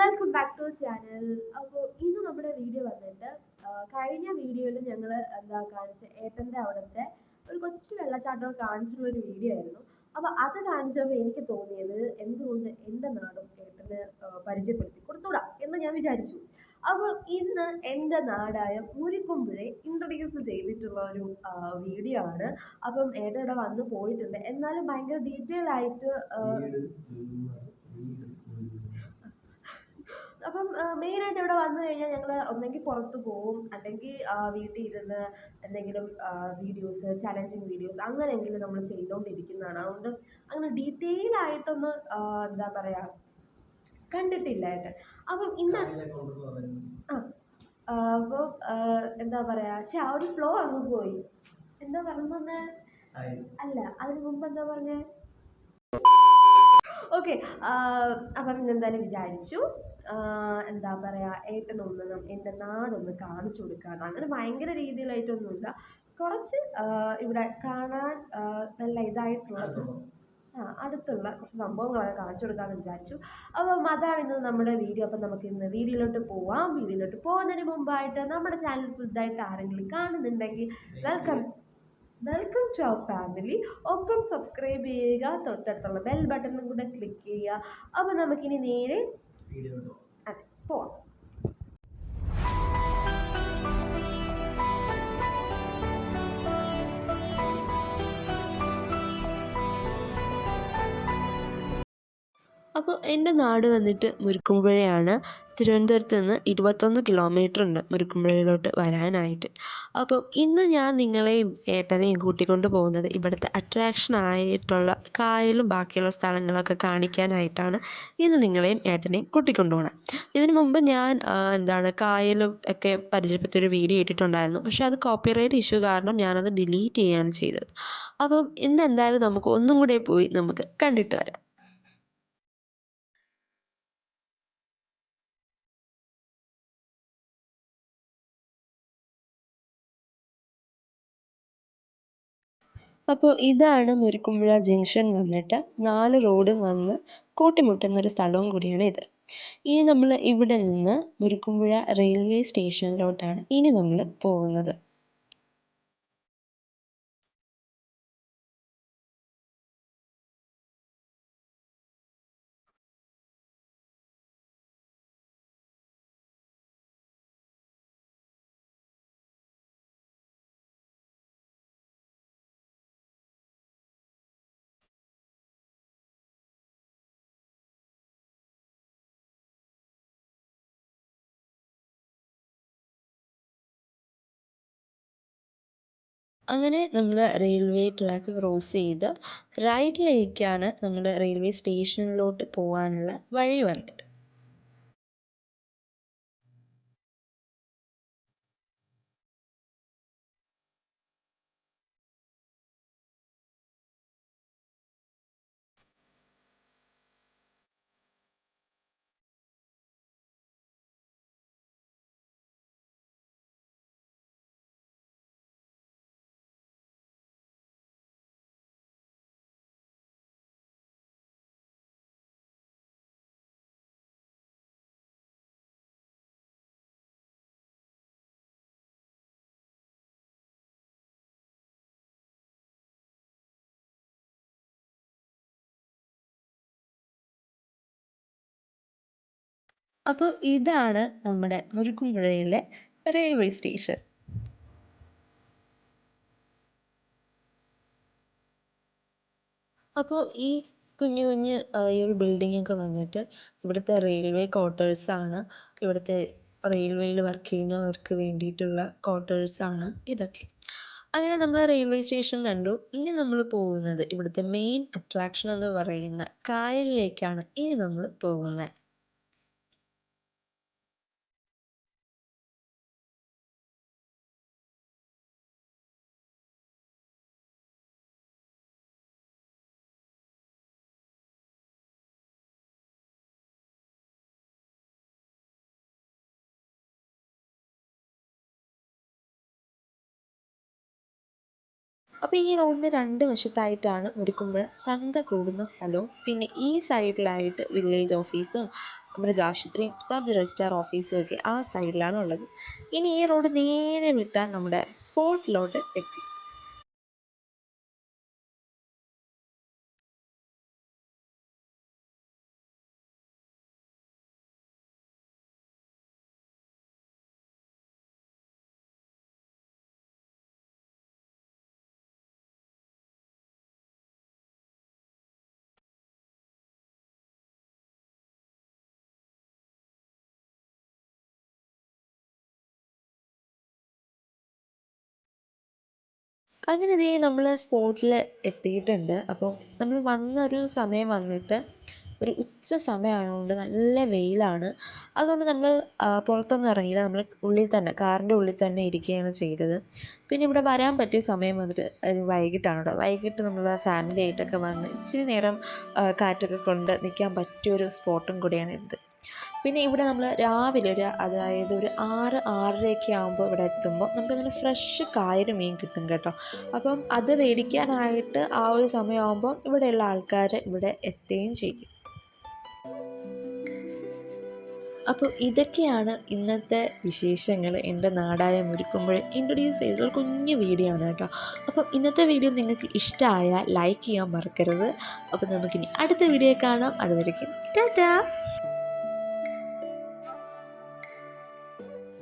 Welcome back to channel അപ്പോൾ ഇന്ന് നമ്മുടെ വീഡിയോ വന്നിട്ട് കഴിഞ്ഞ വീഡിയോയിൽ ഞങ്ങൾ എന്താ കാണിച്ച ഏട്ടന്റെ അവിടുത്തെ ഒരു കൊച്ചു വെള്ളച്ചാട്ടം കാണിച്ചിട്ടുള്ള ഒരു വീഡിയോ ആയിരുന്നു. അപ്പോൾ അത് കാണിച്ചപ്പോൾ എനിക്ക് തോന്നിയത് എന്തുകൊണ്ട് എന്റെ നാടും ഏട്ടന് പരിചയപ്പെടുത്തി കൊടുത്തൂടാ എന്ന് ഞാൻ വിചാരിച്ചു. അപ്പോൾ ഇന്ന് എന്റെ നാടായ മുരിക്കുമ്പുഴെ ഇൻട്രൊഡ്യൂസ് ചെയ്തിട്ടുള്ള ഒരു വീഡിയോ ആണ്. അപ്പം ഏട്ടൻ ഇവിടെ വന്ന് പോയിട്ടുണ്ട്. എന്നാലും ഭയങ്കര ഡീറ്റെയിൽ ആയിട്ട് അപ്പം മെയിനായിട്ട് ഇവിടെ വന്നു കഴിഞ്ഞാൽ ഞങ്ങൾ ഒന്നെങ്കിൽ പുറത്ത് പോവും അല്ലെങ്കിൽ വീട്ടിൽ ഇരുന്ന് എന്തെങ്കിലും വീഡിയോസ് ചലഞ്ചിങ് വീഡിയോസ് അങ്ങനെയെങ്കിലും നമ്മൾ ചെയ്തുകൊണ്ടിരിക്കുന്നതാണ് അതുകൊണ്ട് അങ്ങനെ ഡീറ്റെയിൽ ആയിട്ടൊന്ന് ഒന്ന് എന്താ പറയുക കണ്ടിട്ടില്ല ഏട്ടൻ. അപ്പം ഇന്ന് ആ അപ്പോൾ എന്താ പറയുക പക്ഷെ ആ ഒരു ഫ്ലോ അങ്ങ് പോയി. എന്താ പറഞ്ഞത് അല്ല അതിന് മുമ്പ് എന്താ പറഞ്ഞേ? ഓക്കെ അപ്പം എന്തായാലും വിചാരിച്ചു. എന്താ പറയുക ഏട്ടനൊന്ന് എന്റെ നാടൊന്ന് കാണിച്ചു കൊടുക്കാന്ന്. അങ്ങനെ ഭയങ്കര രീതിയിലായിട്ടൊന്നുമില്ല. കുറച്ച് ഇവിടെ കാണാൻ നല്ല ഇതായിട്ടുള്ള ആ അടുത്തുള്ള കുറച്ച് സംഭവങ്ങളൊക്കെ കാണിച്ചു കൊടുക്കാമെന്ന് വിചാരിച്ചു. അപ്പം അതാണ് ഇന്ന് നമ്മുടെ വീഡിയോ. അപ്പം നമുക്ക് ഇന്ന് വീഡിയോയിലോട്ട് പോവാം. വീഡിയോയിലോട്ട് പോകുന്നതിന് മുമ്പായിട്ട് നമ്മുടെ ചാനൽ പുതുതായിട്ട് ആരെങ്കിലും കാണുന്നുണ്ടെങ്കിൽ welcome welcome to our family ഒപ്പം സബ്സ്ക്രൈബ് ചെയ്യുക തൊട്ടടുത്തുള്ള ബെൽ ബട്ടണും കൂടെ ക്ലിക്ക് ചെയ്യുക. അപ്പോൾ നമുക്കിനി നേരെ അതെ പോവാം. അപ്പോൾ എന്റെ നാട് വന്നിട്ട് മുരുക്കുമ്പുഴയാണ്. തിരുവനന്തപുരത്ത് നിന്ന് ഇരുപത്തൊന്ന് കിലോമീറ്റർ ഉണ്ട് മുരിക്കുമ്പുഴയിലോട്ട് വരാനായിട്ട്. അപ്പം ഇന്ന് ഞാൻ നിങ്ങളെയും ഏട്ടനെയും കൂട്ടിക്കൊണ്ട് പോകുന്നത് ഇവിടുത്തെ അട്രാക്ഷൻ ആയിട്ടുള്ള കായലും ബാക്കിയുള്ള സ്ഥലങ്ങളൊക്കെ കാണിക്കാനായിട്ടാണ് ഇന്ന് നിങ്ങളെയും ഏട്ടനെയും കൂട്ടിക്കൊണ്ട് പോകണം ഇതിനു മുമ്പ് ഞാൻ എന്താണ് കായലും ഒക്കെ ഒരു വീഡിയോ ഇട്ടിട്ടുണ്ടായിരുന്നു. പക്ഷെ അത് കോപ്പിറൈറ്റ് ഇഷ്യൂ കാരണം ഞാനത് ഡിലീറ്റ് ചെയ്യുകയാണ് ചെയ്തത്. അപ്പം ഇന്ന് എന്തായാലും നമുക്ക് ഒന്നും കൂടെ പോയി നമുക്ക് കണ്ടിട്ട് വരാം. അപ്പോൾ ഇതാണ് മുരിക്കുമ്പുഴ ജംഗ്ഷൻ വന്നിട്ട് നാല് റോഡ് വന്ന് കൂട്ടിമുട്ടുന്ന ഒരു സ്ഥലവും കൂടിയാണ് ഇത്. ഇനി നമ്മൾ ഇവിടെ നിന്ന് മുരിക്കുമ്പുഴ റെയിൽവേ സ്റ്റേഷനിലോട്ടാണ് ഇനി നമ്മൾ പോകുന്നത്. അങ്ങനെ നമ്മൾ റെയിൽവേ ട്രാക്ക് ക്രോസ് ചെയ്ത് റൈറ്റിലേക്കാണ് നമ്മൾ റെയിൽവേ സ്റ്റേഷനിലോട്ട് പോകാനുള്ള വഴി വന്നിട്ട് അപ്പോൾ ഇതാണ് നമ്മുടെ മുരുക്കുംപുഴയിലെ റെയിൽവേ സ്റ്റേഷൻ. അപ്പോൾ ഈ കുഞ്ഞു കുഞ്ഞ് ഈ ഒരു ബിൽഡിംഗ് ഒക്കെ വന്നിട്ട് ഇവിടുത്തെ റെയിൽവേ ക്വാർട്ടേഴ്സ് ആണ്. ഇവിടുത്തെ റെയിൽവേയിൽ വർക്ക് ചെയ്യുന്നവർക്ക് വേണ്ടിയിട്ടുള്ള ക്വാർട്ടേഴ്സ് ആണ് ഇതൊക്കെ. അങ്ങനെ നമ്മൾ റെയിൽവേ സ്റ്റേഷൻ കണ്ടു. ഇനി നമ്മൾ പോകുന്നത് ഇവിടുത്തെ മെയിൻ അട്രാക്ഷൻ എന്ന് പറയുന്ന കായലിലേക്കാണ് ഇനി നമ്മൾ പോകുന്നത് അപ്പോൾ ഈ റോഡിന്റെ രണ്ട് വശത്തായിട്ടാണ് മുരിക്കുമ്പുഴ ചന്ത കൂടുന്ന സ്ഥലവും പിന്നെ ഈ സൈഡിലായിട്ട് വില്ലേജ് ഓഫീസും മൃഗാശുപത്രിയും സബ് രജിസ്ട്രാർ ഓഫീസും ഒക്കെ ആ സൈഡിലാണ് ഉള്ളത്. ഇനി ഈ റോഡ് നേരെ വിട്ടാൽ നമ്മുടെ സ്പോട്ടിലോട്ട് എത്തി. അങ്ങനെ ദേ നമ്മൾ സ്പോട്ടിൽ എത്തിയിട്ടുണ്ട്. അപ്പോൾ നമ്മൾ വന്നൊരു സമയം വന്നിട്ട് ഒരു ഉച്ച സമയമായതുകൊണ്ട് നല്ല വെയിലാണ്. അതുകൊണ്ട് നമ്മൾ പുറത്തൊന്നും ഇറങ്ങിയില്ല. നമ്മൾ ഉള്ളിൽ തന്നെ കാറിന്റെ ഉള്ളിൽ തന്നെ ഇരിക്കുകയാണ് ചെയ്തത്. പിന്നെ ഇവിടെ വരാൻ പറ്റിയ സമയം വന്നിട്ട് ഒരു വൈകിട്ടാണ് കേട്ടോ വൈകിട്ട് നമ്മൾ ഫാമിലി ആയിട്ടൊക്കെ വന്ന് ഇച്ചിരി നേരം കാറ്റൊക്കെ കൊണ്ട് നിൽക്കാൻ പറ്റിയൊരു സ്പോട്ടും കൂടിയാണ് ഇത്. പിന്നെ ഇവിടെ നമ്മൾ രാവിലെ ഒരു അതായത് ഒരു ആറ് ആറരയൊക്കെ ആകുമ്പോൾ ഇവിടെ എത്തുമ്പോൾ നമുക്ക് നല്ല ഫ്രഷ് കായൽ മീൻ കിട്ടും കേട്ടോ. അപ്പം അത് മേടിക്കാനായിട്ട് ആ ഒരു സമയമാകുമ്പോൾ ഇവിടെയുള്ള ആൾക്കാർ ഇവിടെ എത്തുകയും ചെയ്യും. അപ്പോൾ ഇതൊക്കെയാണ് ഇന്നത്തെ വിശേഷങ്ങൾ. എന്റെ നാടായ മുരിക്കുമ്പോൾ ഇൻട്രൊഡ്യൂസ് ചെയ്തിട്ടുള്ള കുഞ്ഞു വീഡിയോ ആണ് കേട്ടോ. അപ്പം ഇന്നത്തെ വീഡിയോ നിങ്ങൾക്ക് ഇഷ്ടമായാൽ ലൈക്ക് ചെയ്യാൻ മറക്കരുത്. അപ്പോൾ നമുക്കിനി അടുത്ത വീഡിയോ കാണാം. അതുവരയ്ക്കും ടാറ്റാ! you